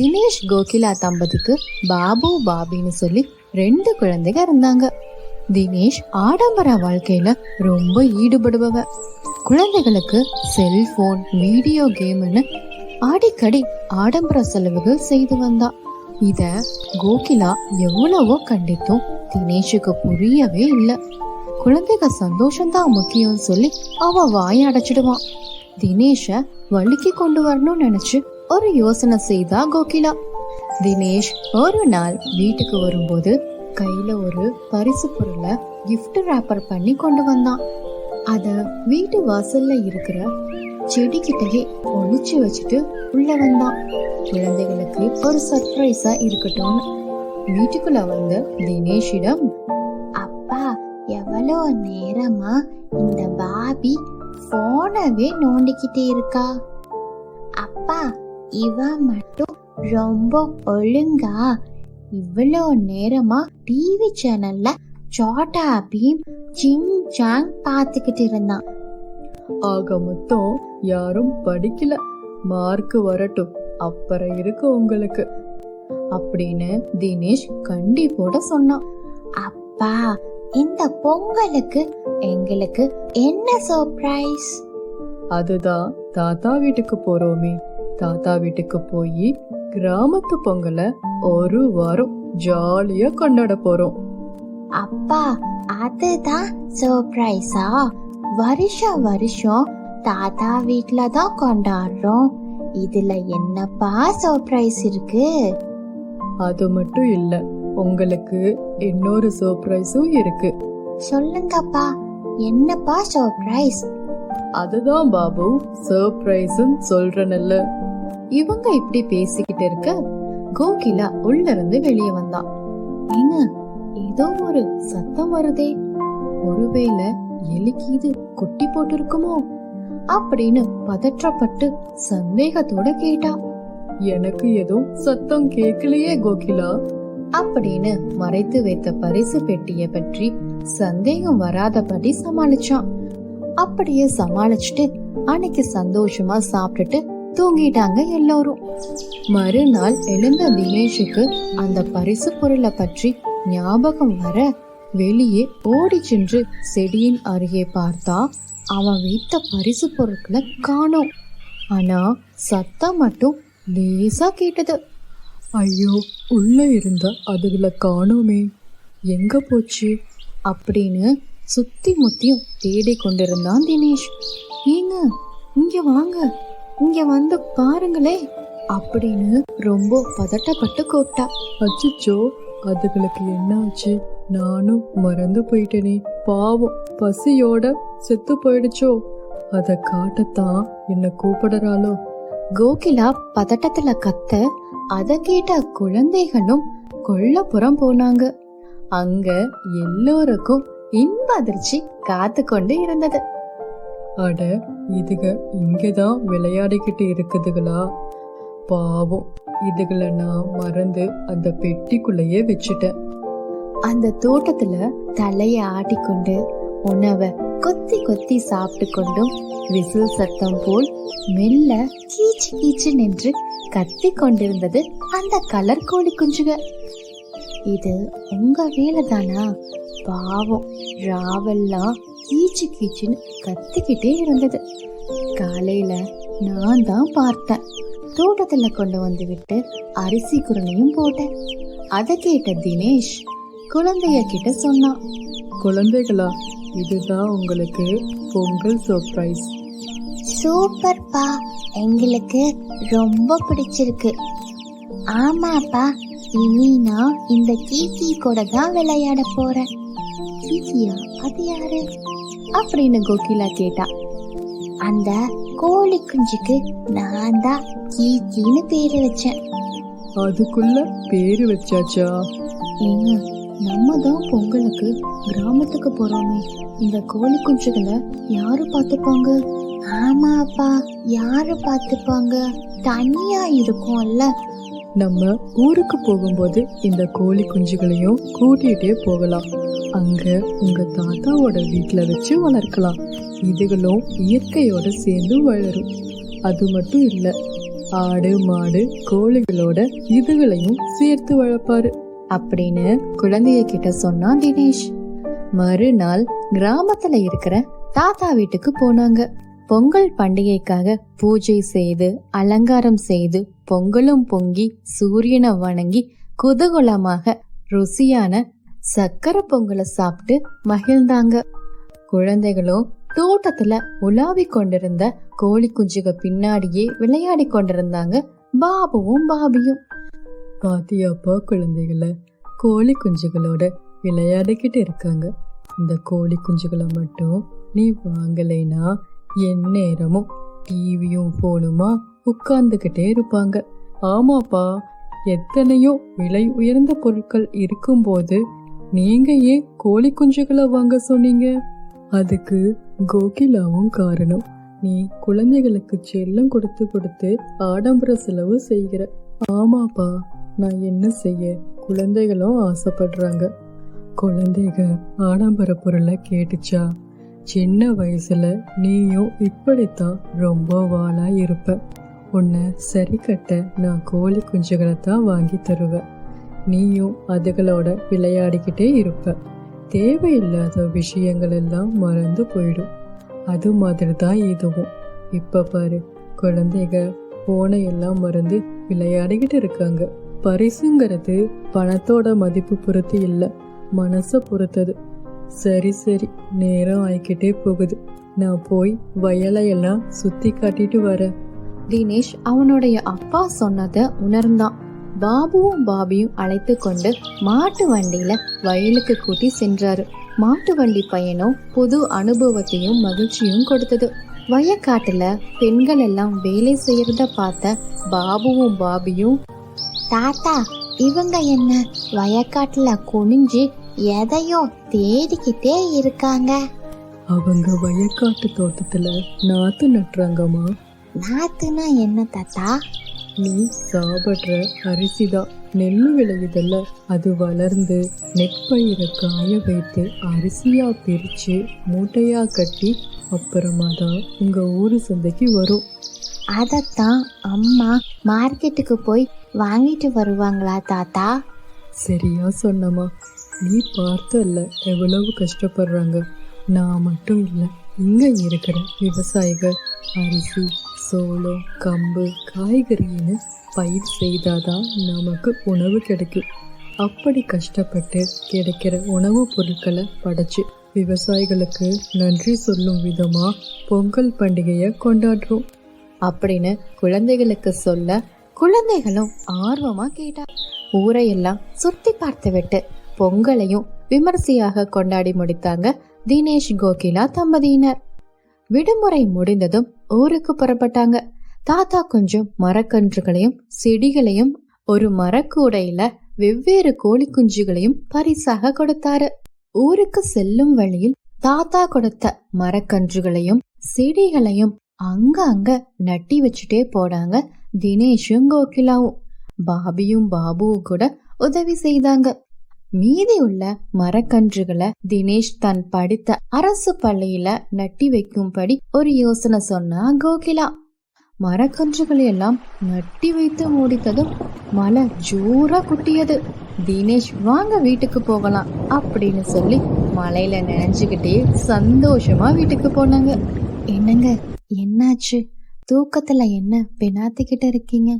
தினேஷ் கோகிலா தம்பதிக்கு பாபு பாபின்னு சொல்லி ரெண்டு குழந்தைங்க இருந்தாங்க. தினேஷ் ஆடம்பர வாழ்க்கையில ரொம்ப ஈடுபடுபவ. குழந்தைகளுக்கு செல்போன் வீடியோ கேம்னு அடிக்கடி ஆடம்பர செலவுகள் செய்து வந்தா. இத கோகிலா எவ்வளவோ கண்டித்தும் தினேஷுக்கு புரியவே இல்லை. குழந்தைங்க சந்தோஷம்தான் முக்கியம் சொல்லி அவ வாய அடைச்சிடுவான். தினேஷ வலிக்கு கொண்டு வரணும்னு நினைச்சு ஒரு யோசனை செய்தா கோகிலா. தினேஷ் ஒரு நாள் வீட்டுக்கு வரும்போது கையில ஒரு பரிசு பொருளை கிஃப்ட் wrapper பண்ணி கொண்டு வந்தான். அத வீட்டு வாசல்ல இருக்கிற செடிக்கிட்டயே ஒழிச்சு வச்சுட்டு உள்ள வந்தான். குழந்தைகளுக்கு ஒரு சர்ப்ரைஸா இருக்கட்டும் வீட்டுக்குள்ள வந்த தினேஷிடம் அப்பா எவ்வளோ நேரமா இந்த பாபி போனவே நோண்டிக்கிட்டே இருக்கா? அப்பா இவ மட்டும் ரொம்ப ஒழுங்கா இவ்வளோ நேரமா டிவி சேனல்ல சோட்டா பீம் சிங் சாங் பார்த்துக்கிட்டு இருந்தான் ஆக மொத்தம் யாரும் படிக்கல. மார்க் வரட்டும். அப்புறம் இருக்கு உங்களுக்கு. அப்படின்னு தினேஷ் கண்டிப்போட சொன்னான். அப்பா இந்த பொங்கலுக்கு எங்களுக்கு என்ன சர்ப்ரைஸ் அதுதான் தாத்தா வீட்டுக்கு போறோமே. தாத்தா வீட்டுக்கு போய் கிராமத்து பொங்கலை ஒரு வாரம் ஜாலியா கொண்டாட போறோம். அப்பா அதுதான் சர்ப்ரைஸா வருஷம் வருஷம் தாத்தா வீட்ல தான் கொண்டாடுறோம். இதுல என்னப்பா சர்ப்ரைஸ் இருக்கு? அது மட்டும் இல்ல உங்களுக்கு இன்னொரு சர்ப்ரைஸும் இருக்கு. சொல்லுங்கப்பா என்னப்பா சர்ப்ரைஸ் அதுதான் பாபு சர்ப்ரைஸ்ன்னு சொல்றேன்ல. இவங்க இப்படி பேசிக்கிட்டு இருக்க கோகிலா உள்ள இருந்து வெளியே வந்தான் ஏங்க ஏதோ ஒரு சத்தம் வருதே. ஒருவேளை எலிக்கு இது குட்டி போட்டு இருக்குமோ அப்படின்னு பதற்றப்பட்டு சந்தேகத்தோட கேட்டா. எனக்கு எதுவும் சத்தம் கேட்கலையே கோகிலா. அப்படின்னு மறைத்து வைத்த பரிசு பெட்டிய பற்றி சந்தேகம் வராதபடி சமாளிச்சான். அப்படியே சமாளிச்சுட்டு அன்னைக்கு சந்தோஷமா சாப்பிட்டுட்டு தூங்கிட்டாங்க எல்லோரும். மறுநாள் எழுந்த தினேஷுக்கு அந்த பரிசு பொருளை பற்றி ஞாபகம் வர வெளியே ஓடி சென்று செடியின் அருகே பார்த்தா அவன் வைத்த பரிசு பொருட்களை காணோம். ஆனா சத்தம் மட்டும் லேசா கேட்டது. ஐயோ உள்ள இருந்த அதுகளை காணோமே. எங்க போச்சு? அப்படின்னு சுத்தி முத்தியும் தேடி கொண்டிருந்தான் தினேஷ். ஏங்க இங்க வாங்க. இங்க வந்து பாருங்களே அப்படின்னு ரொம்ப பதட்டப்பட்டு கூப்பிட்டா. அச்சுச்சோ அதுகளுக்கு என்னாச்சு? நானும் மறந்து போயிட்டேனே. பாவம் பசியோட செத்து போயிடுச்சோ? அத காட்டத்தான் என்ன கூப்பிடுறாளோ? கோகிலா பதட்டத்துல கத்த அத கேட்ட குழந்தைகளும் கொல்லப்புறம் போனாங்க. அங்க எல்லோருக்கும் இன்ப அதிர்ச்சி காத்து கொண்டு இருந்தது. அட இதுக இங்கதான் விளையாடிக்கிட்டு இருக்குதுகளா? பாவம் இதுகளை நான் மறந்து அந்த பெட்டிக்குள்ளேயே வச்சுட்டேன். அந்த தோட்டத்துல தலைய ஆட்டிக்கொண்டு உணவை கொத்தி கொத்தி சாப்பிட்டு கொண்டும் விசில் சத்தம் போல் மெல்ல கீச்சு கீச்சு நின்று கத்தி கொண்டிருந்தது அந்த கலர் கோழி குஞ்சுக. இது உங்க வேலை தானா பாவம் ராவெல்லாம் கீச்சு கீச்சுன்னு கத்திக்கிட்டே இருந்தது. காலையில நான் தான் பார்த்தேன். தோட்டத்துல கொண்டு வந்து விட்டு அரிசி குருணையும் போட்டேன். அதை கேட்ட தினேஷ் குழந்தைய கிட்ட சொன்னான். குழந்தைகளா இதுதான் உங்களுக்கு பொங்கல் சர்ப்ரைஸ் சூப்பர்ப்பா எங்களுக்கு ரொம்ப பிடிச்சிருக்கு. ஆமாப்பா. இனி நான் இந்த கீக்கி கூட தான் விளையாட போறேன். கீக்கியா அது யாரு? அப்படின்னு கோகிலா கேட்டா. அந்த கோழி குஞ்சுக்கு நான் தான் கீக்கின்னு பேரு வச்சேன். அதுக்குள்ள பேரு வச்சாச்சா? ஏங்க நம்ம தான் பொங்கலுக்கு கிராமத்துக்கு போறோமே. இந்த கோழி குஞ்சுகளை யாரு பார்த்துப்பாங்க? ஆமாப்பா யாரு பார்த்துப்பாங்க? தனியா இருக்கும்ல. நம்ம ஊருக்கு போகும்போது இந்த கோழி குஞ்சுகளையும் கூட்டிகிட்டே போகலாம். அங்கே உங்கள் தாத்தாவோட வீட்டில் வச்சு வளர்க்கலாம். இதுகளும் இயற்கையோடு சேர்ந்து வளரும். அது மட்டும் இல்லை ஆடு மாடு கோழிகளோட இதுகளையும் சேர்த்து வளர்ப்பாரு. அப்படின்னு குழந்தைய கிட்ட சொன்னான் தினேஷ். மறுநாள் கிராமத்துல இருக்கிற தாத்தா வீட்டுக்கு போனாங்க. பொங்கல் பண்டிகைக்காக பூஜை செய்து அலங்காரம் செய்து பொங்கலும் பொங்கி சூரியனை வணங்கி குதகுலமாக ருசியான சக்கரை பொங்கலை சாப்பிட்டு மகிழ்ந்தாங்க. குழந்தைகளும் தோட்டத்துல உலாவிக் கொண்டிருந்த கோழி குஞ்சுக பின்னாடியே விளையாடி கொண்டிருந்தாங்க பாபுவும் பாபியும். பாத்தியாப்பா குழந்தைகளை கோழி குஞ்சுகளோட விளையாடிக்கிட்டு இருக்காங்க. இந்த கோழி குஞ்சுகளை மட்டும் நீ வாங்கலைனா என் நேரமும் டிவியும் போனுமா உட்கார்ந்துகிட்டே இருப்பாங்க. ஆமாப்பா எத்தனையோ விலை உயர்ந்த பொருட்கள் இருக்கும்போது நீங்க ஏன் கோழி குஞ்சுகளை வாங்க சொன்னீங்க? அதுக்கு கோகிலாவும் காரணம். நீ குழந்தைகளுக்கு செல்லம் கொடுத்து கொடுத்து ஆடம்பர செலவு செய்கிற. ஆமாப்பா நான் என்ன செய்ய? குழந்தைகளும் ஆசைப்படுறாங்க. குழந்தைக ஆடம்பர பொருளை கேட்டுச்சா? சின்ன வயசுல நீயும் இப்படித்தான் ரொம்ப வாளா இருப்ப. உன்னை சரி கட்ட நான் கோழி குஞ்சுகளை தான் வாங்கி தருவேன். நீயும் அதுகளோட விளையாடிக்கிட்டே இருப்ப. தேவையில்லாத விஷயங்கள் எல்லாம் மறந்து போயிடும். அது மாதிரி தான் இதுவும். இப்ப பாரு குழந்தைங்க போனை எல்லாம் மறந்து விளையாடிக்கிட்டு இருக்காங்க. பரிசுங்கிறது பணத்தோட மதிப்பு பொறுத்து இல்ல மனச பொறுத்தது. சரி சரி நேரம் ஆயிக்கிட்டே போகுது. நான் போய் வயலையெல்லாம் சுத்தி காட்டிட்டு வரேன். தினேஷ் அவனுடைய அப்பா சொன்னதை உணர்ந்தான். பாபுவும் பாபியும் அழைத்து கொண்டு மாட்டு வண்டியில வயலுக்கு கூட்டி சென்றாரு. மாட்டு வண்டி பயணம் புது அனுபவத்தையும் மகிழ்ச்சியும் கொடுத்தது. வயக்காட்டுல பெண்கள் எல்லாம் வேலை செய்யறத பார்த்த பாபுவும் பாபியும் தாத்தா இவங்க என்ன வயக்காட்டுல குனிஞ்சு எதையோ தேடிக்கிட்டே இருக்காங்க? அவங்க வயக்காட்டு தோட்டத்துல நாத்து நட்டுறாங்கம்மா. நாத்துனா என்ன தாத்தா? நீ சாப்பிடுற அரிசிதான் நெல் விளையுதல்ல. அது வளர்ந்து நெற்பயிரை காய வைத்து அரிசியா பிரிச்சு மூட்டையா கட்டி அப்புறமா தான் உங்க ஊரு சந்தைக்கு வரும். அதத்தான் அம்மா மார்க்கெட்டுக்கு போய் வாங்கிட்டு வருவாங்களா தாத்தா? சரியா சொன்னம்மா. நீ பார்த்தல்ல எவ்வளவு கஷ்டப்படுறாங்க. நான் மட்டும் இல்லை இங்க இருக்கிற விவசாயிகள் அரிசி சோளம் கம்பு காய்கறின்னு பயிர் செய்தாதான் நமக்கு உணவு கிடைக்கும். அப்படி கஷ்டப்பட்டு கிடைக்கிற உணவுப் பொருட்களை படைச்சு விவசாயிகளுக்கு நன்றி சொல்லும் விதமா பொங்கல் பண்டிகையை கொண்டாடுறோம். அப்படின்னு குழந்தைகளுக்கு சொல்ல குழந்தைகளும் ஆர்வமா கேட்டா. ஊரையெல்லாம் சுத்தி பார்த்து விட்டு பொங்கலையும் விமர்சையாக கொண்டாடி முடித்தாங்க தினேஷ் கோகிலா தம்பதியினர். விடுமுறை முடிந்ததும் ஊருக்கு புறப்பட்டாங்க. தாத்தா கொஞ்சம் மரக்கன்றுகளையும் செடிகளையும் ஒரு மரக்கூடையில வெவ்வேறு கோழி குஞ்சுகளையும் பரிசாக கொடுத்தாரு. ஊருக்கு செல்லும் வழியில் தாத்தா கொடுத்த மரக்கன்றுகளையும் செடிகளையும் அங்க அங்க நட்டி வச்சுட்டே போனாங்க தினேஷும் கோகிலாவும். பாபியும் பாபுவும் கூட உதவி செய்தாங்க. மீதி உள்ள மரக்கன்றுகளை தினேஷ் தன் படித்த அரசு பள்ளியில நட்டி வைக்கும்படி ஒரு யோசனை சொன்னா கோகிலா. மரக்கன்றுகளை எல்லாம் நட்டி வைத்து முடித்ததும் மழை ஜோரா குட்டியது. தினேஷ் வாங்க வீட்டுக்கு போகலாம் அப்படின்னு சொல்லி மலையில நினைஞ்சுக்கிட்டே சந்தோஷமா வீட்டுக்கு போனாங்க. என்னங்க என்னாச்சு? தூக்கத்துல என்ன பெனாத்திக்கிட்டு இருக்கீங்க?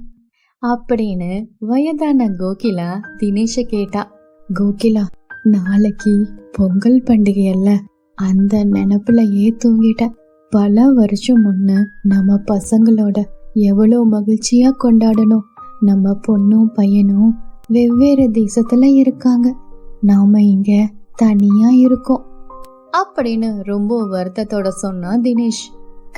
அப்படின்னு வயதான கோகிலா தினேஷ கேட்டா கோகிலா நாளைக்கு பொங்கல் பண்டிகை அல்ல அந்த நினப்புலயே தூங்கிட்டேன் பல வருஷம் முன்ன நம்ம பசங்களோட எவ்வளோ மகிழ்ச்சியா கொண்டாடணும். நம்ம பொண்ணும் பையனும் வெவ்வேறு தேசத்துல இருக்காங்க. நாம இங்க தனியா இருக்கோம். அப்படின்னு ரொம்ப வருத்தத்தோட சொன்னா தினேஷ்.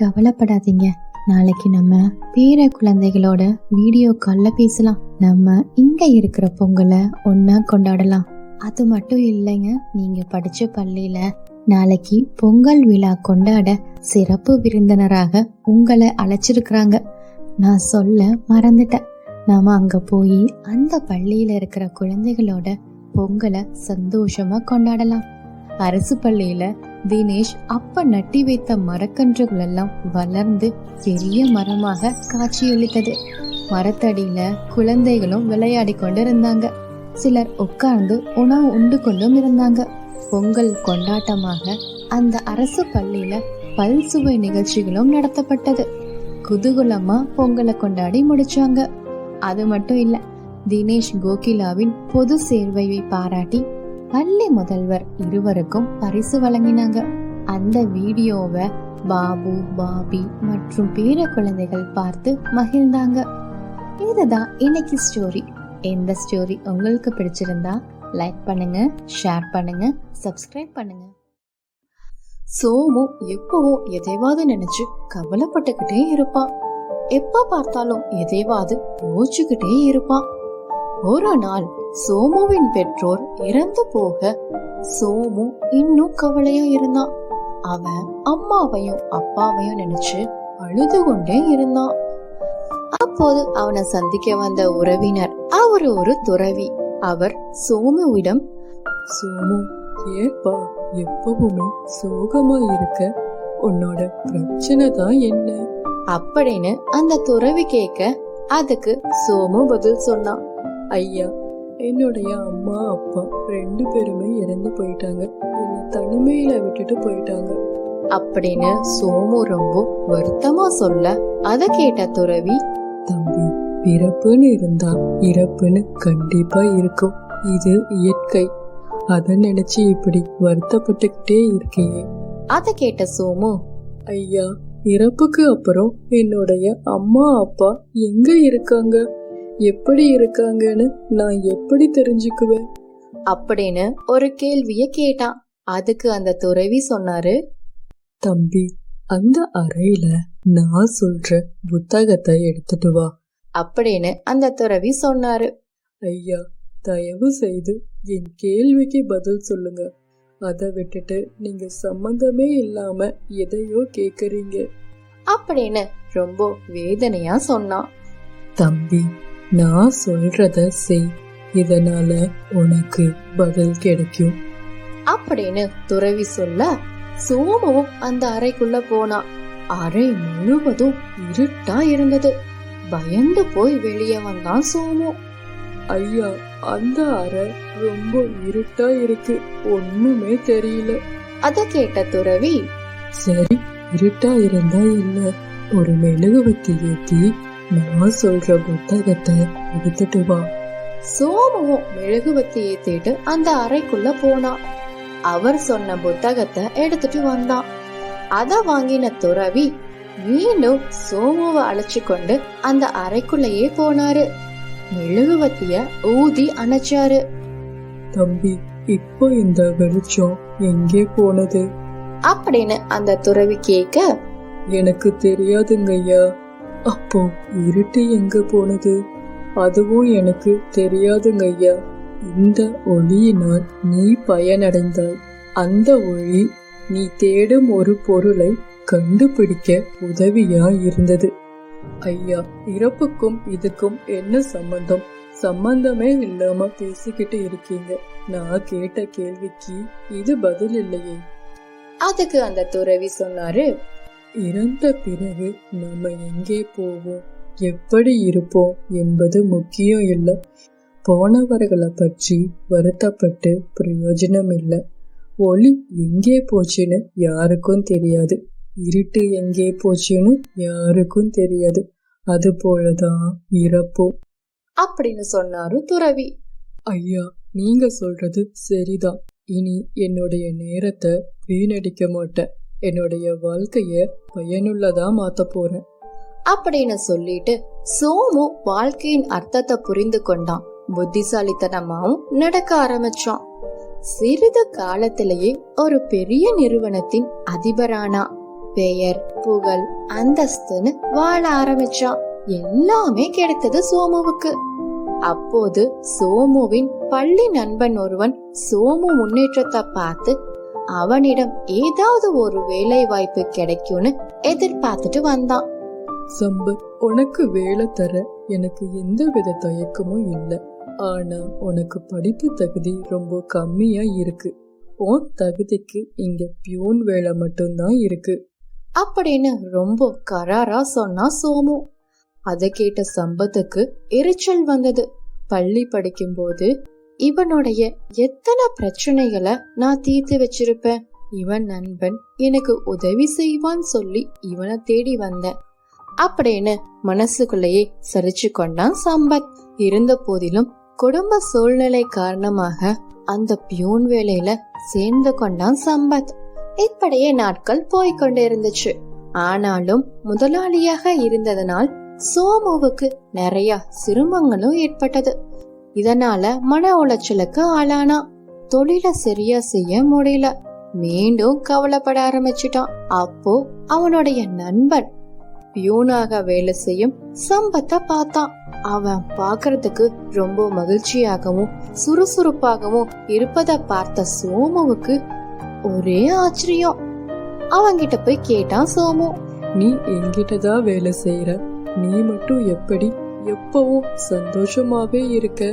கவலைப்படாதீங்க. நாளைக்கு நம்ம பேர குழந்தைகளோட வீடியோ கால்ல பேசலாம். நம்ம இங்க இருக்கிற பொங்கலை ஒன்னா கொண்டாடலாம். அது மட்டும் இல்லைங்க நீங்க படிச்ச பள்ளியில நாளைக்கு பொங்கல் விழா கொண்டாட சிறப்பு விருந்தினராக உங்களை அழைச்சிருக்கிறாங்க. நான் சொல்ல மறந்துட்டேன். நாம அங்க போய் அந்த பள்ளியில இருக்கிற குழந்தைகளோட பொங்கலை சந்தோஷமா கொண்டாடலாம். அரசு பள்ளியில தினேஷ் அப்ப நட்டி வைத்த மரக்கன்றுகள் எல்லாம் வளர்ந்து பெரிய மரமாக காட்சியளித்தது. மரத்தடியில குழந்தைகளும் விளையாடி கொண்டு இருந்தாங்க சிலர் உட்கார்ந்து உணவு உண்டு கொண்டும் இருந்தாங்க. பொங்கல் கொண்டாட்டமாக அந்த அரசு பள்ளியில பல்சுவை நிகழ்ச்சிகளும் நடத்தப்பட்டது. குதூகலமா பொங்கலை கொண்டாடி முடிச்சாங்க. அது மட்டும் இல்ல தினேஷ் கோகிலாவின் பொது சேர்வையை பாராட்டி பள்ளி முதல்வர் இருவருக்கும் பரிசு வழங்கினாங்க. அந்த வீடியோவை பாபு பாபி மற்றும் பேர குழந்தைகள் பார்த்து மகிழ்ந்தாங்க. இதுதான் இன்னைக்கு ஸ்டோரி எந்த ஸ்டோரி உங்களுக்கு பிடிச்சிருந்தா லைக் பண்ணுங்க ஷேர் பண்ணுங்க சப்ஸ்கிரைப் பண்ணுங்க. சோமு எப்பவோ எதையாவது நினைச்சு கவலைப்பட்டுக்கிட்டே இருப்பான் எப்ப பார்த்தாலும் எதையாவது யோசிச்சுக்கிட்டே இருப்பான் ஒரு நாள் சோமுவின் பெற்றோர் இறந்து போக சோமு இன்னும் கவலையா இருந்தான் அவன் அம்மாவையும் அப்பாவையும் நினைச்சு அழுது கொண்டே இருந்தான் அப்போது அவனை சந்திக்க வந்த உறவினர் அவர் ஒரு துறவி. அவர் சோமுவிடம் சோமு ஏப்பா எப்பவுமே சோகமா இருக்க? உன்னோட பிரச்சனை தான் என்ன? அப்படின்னு அந்த துறவி கேட்க அதுக்கு சோமு பதில் சொன்னான். ஐயா என்னுடைய அம்மா அப்பா ரெண்டு பேருமே இறந்து போயிட்டாங்க. என்னை தனிமையில விட்டுட்டு போயிட்டாங்க. அப்படின்னு சோமு ரொம்ப வருத்தமா சொல்ல அதை கேட்ட துறவி தம்பி பிறப்புன்னு இருந்தா இறப்புன்னு கண்டிப்பா இருக்கும். இது இயற்கை. அத நினைச்சு இப்படி வருத்தப்பட்டுக்கிட்டே இருக்கியே. அதை கேட்ட சோமு ஐயா இறப்புக்கு அப்புறம் என்னுடைய அம்மா அப்பா எங்க இருக்காங்க? எப்படி இருக்காங்கன்னு நான் எப்படி தெரிஞ்சுக்குவேன்? அப்படின்னு ஒரு கேள்விய கேட்டான். அதுக்கு அந்த துறவி சொன்னாரு தம்பி அந்த அறையில நான் சொல்ற புத்தகத்தை எடுத்துட்டு வா. அப்படின்னு அந்த துறவி சொன்னாரு. ஐயா தயவு செய்து என் கேள்விக்கு பதில் சொல்லுங்க. அதை விட்டுட்டு நீங்க சம்பந்தமே இல்லாம எதையோ கேக்குறீங்க. அப்படின்னு ரொம்ப வேதனையா சொன்னான். தம்பி நான் சொல்றத செய். இதனால உனக்கு பதில் கிடைக்கும். அப்படின்னு துறவி சொல்ல சோமுவும் அந்த அறைக்குள்ள போனான் அறை முழுவதும் இருட்டா இருந்தது. பயந்து போய் வெளியே வந்தான் சோமு. ஐயா அந்த அறை ரொம்ப இருட்டா இருக்கு. ஒண்ணுமே தெரியல. அத கேட்ட துறவி சரி இருட்டா இருந்தா என்ன? ஒரு மெழுகுவத்தி ஏத்தி நான் சொல்ற புத்தகத்தை எடுத்துட்டு வா சோமுவும் மெழுகுவத்தி ஏத்திட்டு அந்த அறைக்குள்ள போனான் அவர் சொன்ன புத்தகத்தை எடுத்துட்டு வந்தான் அத வாங்கின துறவி மீண்டும் சோமுவை அழைச்சு கொண்டு அந்த அறைக்குள்ளேயே போனாரு. மெழுகுவத்திய ஊதி அணைச்சாரு. தம்பி இப்போ இந்த வெளிச்சம் எங்கே போனது? அப்படின்னு அந்த துறவி கேட்க எனக்கு தெரியாதுங்க ஐயா அப்போ இருட்டு எங்க போனது? அதுவும் எனக்கு தெரியாதுங்க ஐயா. இந்த ஒளியினால் நீ பயனடைந்தாய். அந்த ஒளி நீ தேடும் ஒரு பொருளை கண்டுபிடிக்க உதவியா இருந்தது ஐயா இறப்புக்கும் இதுக்கும் என்ன சம்பந்தம்? சம்பந்தமே இல்லாம பேசிக்கிட்டு இருக்கீங்க. நான் கேட்ட கேள்விக்கு இது பதில் இல்லையே. அதுக்கு அந்த துறவி சொன்னாரு இறந்த பிறகு நாம எங்கே போவோம் எப்படி இருப்போம் என்பது முக்கியம் இல்லை. போனவர்களை பற்றி வருத்தப்பட்டு பிரயோஜனம் இல்லை. ஒளி எங்கே போச்சுன்னு யாருக்கும் தெரியாது. இருட்டு எங்கே போச்சுன்னு யாருக்கும் தெரியாது. அது போலதான் இறப்போம். அப்படின்னு சொன்னாரு துறவி. ஐயா நீங்க சொல்றது சரிதான். இனி என்னுடைய நேரத்தை வீணடிக்க மாட்டேன். என்னுடைய வாழ்க்கைய பயனுள்ளதா மாத்த போறேன். அப்படின்னு சொல்லிட்டு சோமு வாழ்க்கையின் அர்த்தத்தை புரிந்து கொண்டான். புத்திசாலித்தனமாவும் நடக்க ஆரம்பிச்சான். சிறிது காலத்திலேயே ஒரு பெரிய நிறுவனத்தின் அதிபரானா பெயர் புகழ் அந்தஸ்துன்னு வாழ ஆரம்பிச்சான். எல்லாமே கிடைத்தது சோமுவுக்கு. அப்போது சோமுவின் பள்ளி நண்பன் ஒருவன் சோமு முன்னேற்றத்தை பார்த்து அவனிடம் ஏதாவது ஒரு வேலை வாய்ப்பு கிடைக்கும்னு எதிர்பார்த்துட்டு வந்தான். சம்பத் உனக்கு வேலை தர எனக்கு எந்த வித தயக்கமும் இல்லை. ஆனா உனக்கு படிப்பு தகுதி ரொம்ப கம்மியா இருக்கு. உன் தகுதிக்கு இங்க பியூன் வேலை மட்டும்தான் இருக்கு. அப்படின்னு ரொம்ப கராரா சொன்னா சோமு. அதை கேட்ட சம்பத்துக்கு எரிச்சல் வந்தது. பள்ளி படிக்கும்போது இவனுடைய எத்தனை பிரச்சனைகளை நான் தீர்த்து வச்சிருப்பேன்? இவன் நண்பன் எனக்கு உதவி செய்வான் சொல்லி இவனை தேடி வந்தேன். அப்படின்னு மனசுக்குள்ளேயே சரிச்சு கொண்டான் சம்பத். இருந்த போதிலும் குடும்ப சூழ்நிலை காரணமாக அந்த பியூன் வேலையில சேர்ந்து கொண்டான் சம்பத். இப்படியே நாட்கள் போய்கொண்டு இருந்துச்சு. ஆனாலும் முதலாளியாக இருந்ததனால் சோமுவுக்கு நிறைய சிரமங்களும் ஏற்பட்டது. இதனால மன உளைச்சலுக்கு ஆளானா. தொழில சரியா செய்ய முடியல. மீண்டும் கவலைப்பட ஆரம்பிச்சிட்டான். அப்போ அவனுடைய நண்பன். பியூனாக வேலை செய்யும் சம்பத்தை பார்த்தான். அவன் பார்க்கறதுக்கு ரொம்ப மகிழ்ச்சியாகவும் சுறுசுறுப்பாகவும் இருப்பதை பார்த்த சோமுவுக்கு ஒரே ஆச்சரியம். அவங்கிட்ட போய் கேட்டான் சோமு. நீ என்கிட்ட தான் வேலை செய்யற நீ மட்டும் எப்படி எப்பவும் சந்தோஷமாவே இருக்க.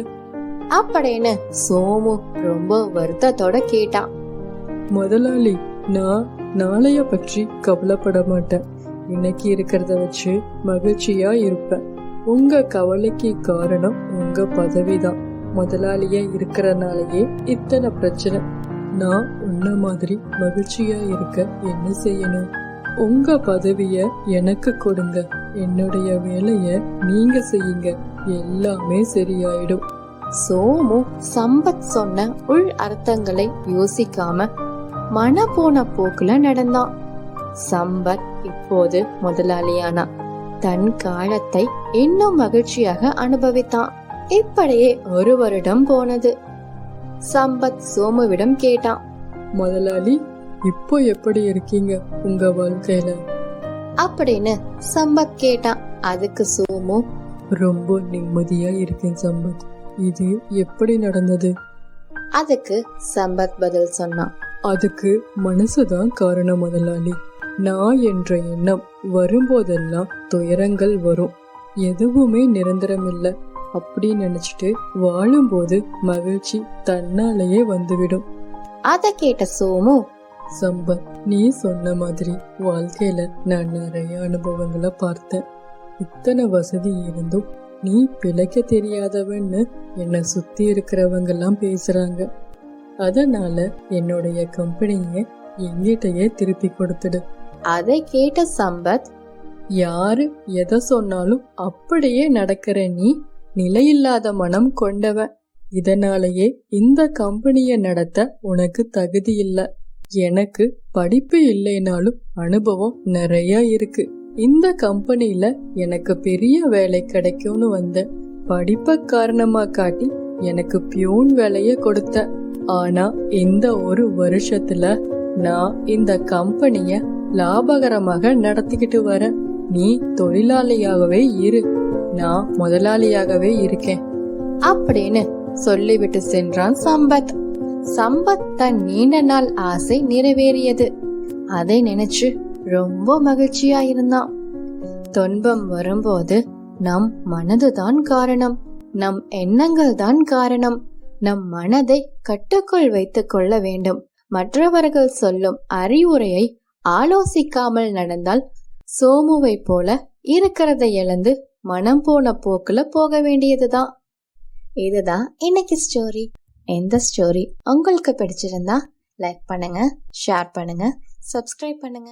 அப்படின்னு சோமு ரொம்ப வருத்தத்தோட கேட்டான். முதலாளி நான் நாளைய பற்றி கவலைப்பட மாட்டேன். இன்னைக்கு இருக்கிறத வச்சு மகிழ்ச்சியா இருப்பேன். உங்க கவலைக்கு காரணம் உங்க பதவிதான். முதலாளியா இருக்கிறனாலயே இத்தனை பிரச்சனை. நான் உன்ன மாதிரி மகிழ்ச்சியா இருக்க என்ன செய்யணும்? உங்க பதவிய எனக்கு கொடுங்க. என்னுடைய வேலைய நீங்க செய்யுங்க. எல்லாமே சரியாயிடும். சோமு சம்பத் சொன்ன உள் அர்த்தங்களை யோசிக்காம மன போன போக்குல நடந்தான். சம்பத் இப்போது முதலாளியானா. தன் காலத்தை இன்னும் மகிழ்ச்சியாக அனுபவித்தான். இப்படியே ஒரு வருடம் போனது. சம்பத் சோமுவிடம் கேட்டான். முதலாளி இப்போ எப்படி இருக்கீங்க? உங்க வாழ்க்கையில? அப்படின்னு சம்பத் கேட்டான். அதுக்கு சோமு ரொம்ப நிம்மதியா இருக்கேன் சம்பத். இது எப்படி நடந்தது? அதுக்கு சம்பத் பதில் சொன்னான். அதுக்கு மனசுதான் காரணம் முதலாளி. நான் என்ற எண்ணம் வரும்போதெல்லாம் துயரங்கள் வரும். எதுவுமே நிரந்தரம் இல்ல. அப்படி நினைச்சிட்டு வாழும்போது மகிழ்ச்சி தன்னாலேயே வந்துவிடும். அத கேட்ட சோமு சம்பத் நீ சொன்ன மாதிரி வாழ்க்கையில நான் நிறைய அனுபவங்களை பார்த்தேன். இத்தனை வசதி இருந்தும் நீ பிழைக்க தெரியாதவன்னு என்னை சுத்தி இருக்கிறவங்க எல்லாம் பேசுறாங்க. அதனால என்னுடைய கம்பெனிய எங்கிட்டயே திருப்பி கொடுத்துடு. அதை கேட்ட சம்பத் யாரு எதை சொன்னாலும் அப்படியே நடக்கிற நீ நிலையில்லாத மனம் கொண்டவன் இதனாலேயே இந்த கம்பெனிய நடத்த உனக்கு தகுதி இல்ல. எனக்கு படிப்பு இல்லைனாலும் அனுபவம் நிறைய இருக்கு. இந்த கம்பெனியில எனக்கு பெரிய வேலை கிடைக்கும்னு வந்தேன் படிப்ப காரணமா காட்டி எனக்கு பியூன் வேலைய கொடுத்த. ஆனா இந்த ஒரு வருஷத்துல நான் இந்த கம்பெனிய லாபகரமாக நடத்திக்கிட்டு வரேன் நீ தொழிலாளியாகவே இரு. நான் முதலாளியாகவே இருக்கேன். அப்படின்னு சொல்லிவிட்டு சென்றான் சம்பத். சம்பத் தன் நீண்ட நாள் ஆசை நிறைவேறியது. அதை நினைச்சு ரொம்ப மகிழ்ச்சியா இருந்தான் துன்பம் வரும்போது நம் மனதுதான் காரணம் நம் எண்ணங்கள் தான் காரணம். நம் மனதை கட்டுக்குள் வைத்துக் கொள்ள வேண்டும். மற்றவர்கள் சொல்லும் அறிவுரையை ஆலோசிக்காமல் நடந்தால் சோமுவை போல இருக்கிறதை இழந்து மனம் போன போக்குல போக வேண்டியதுதான். இதுதான் இன்னைக்கு ஸ்டோரி எந்த ஸ்டோரி உங்களுக்கு பிடிச்சிருந்தா லைக் பண்ணுங்க ஷேர் பண்ணுங்க சப்ஸ்கிரைப் பண்ணுங்க.